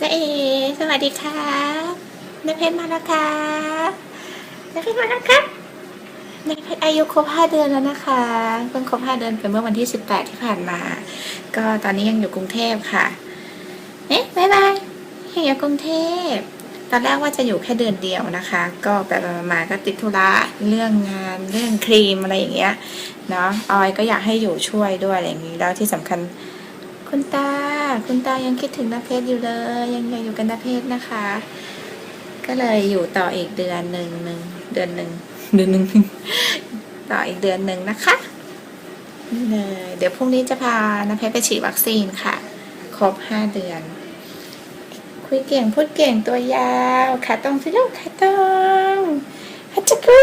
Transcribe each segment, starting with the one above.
เจ๊เอสวัสดีครับนายเพชรมาแล้วครับนายเพชรมาแล้วครับนายเพชรอายุครบห้าเดือนแล้วนะคะเพิ่งครบห้าเดือนไปเมื่อวันที่สิบแปดที่ผ่านมา ก็ตอนนี้ยังอยู่กรุงเทพค่ะเอ๊ะบายบายยังอยู่กรุงเทพตอนแรกว่าจะอยู่แค่เดือนเดียวนะคะ ก็ไปมาๆก็ติดธุระเรื่องงานเรื่องครีมอะไรอย่างเงี้ยเนาะออยก็อยากให้อยู่ช่วยด้วยอะไรอย่างนี้แล้วที่สำคัญ คุณตา คุณตายังคิดถึงนาเพชรอยู่เลย ยังอยากอยู่กับนาเพชรนะคะ ก็เลยอยู่ต่ออีกเดือนหนึ่งหนึ่งเดือนหนึ่งเดือนหนึ่งต่ออีกเดือนหนึ่งนะคะเลยเดี๋ยวพรุ่งนี้จะพานาเพชรไปฉีดวัคซีนค่ะ ครบห้าเดือน คุยเก่งพูดเก่งตัวยาวขาตรงสิลูกขาตรงฮัจจกู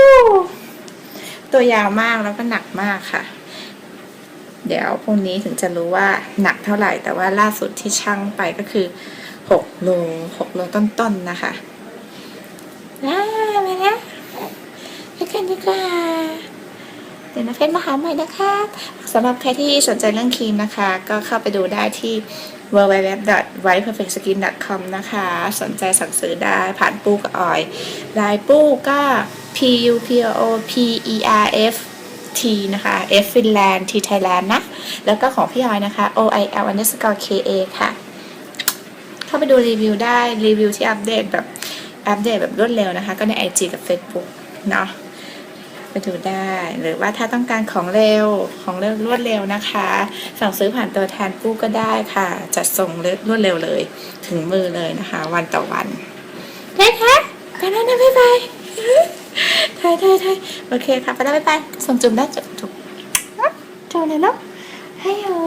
ตัวยาวมากแล้วก็หนักมากค่ะ เดี๋ยวพรุ่งนี้ถึงจะรู้ว่าหนักเท่าไหร่ แต่ว่าล่าสุดที่ชั่งไปก็คือหกโลหกโลต้นๆนนะคะอ่ามาแล้วไปกันดีกว่าเดี๋ยวนะเพชรมาหาใหม่นะคะสำหรับใครที่สนใจเรื่องครีมนะคะ ก็เข้าไปดูได้ที่ www.whiteperfectskin.com นะคะ สนใจสั่งซื้อได้ผ่านปูกับออยลายปูก็ p u p o p e r f T นะคะ F Finland T Thailand นะ แล้วก็ของพี่ออยนะคะ O I L underscore K A ค่ะ เข้าไปดูรีวิวได้รีวิวที่อัปเดตแบบอัปเดตแบบรวดเร็วนะคะ ก็ใน IG กับ Facebook เนาะไปดูได้หรือว่าถ้าต้องการของเร็วของเร็วรวดเร็วนะคะ สั่งซื้อผ่านตัวแทนกู้ก็ได้ค่ะ จัดส่งรวดเร็วเลย ถึงมือเลยนะคะ วันต่อวันได้ค่ะไปแล้วนะบ๊ายบาย ถ่ายถ่ายถ่ายโอเคค่ะไปแล้วบ๊ายบายส่งจุ่มได้จุ่มจุ่มจุ่มเลยเนาะให้ยอ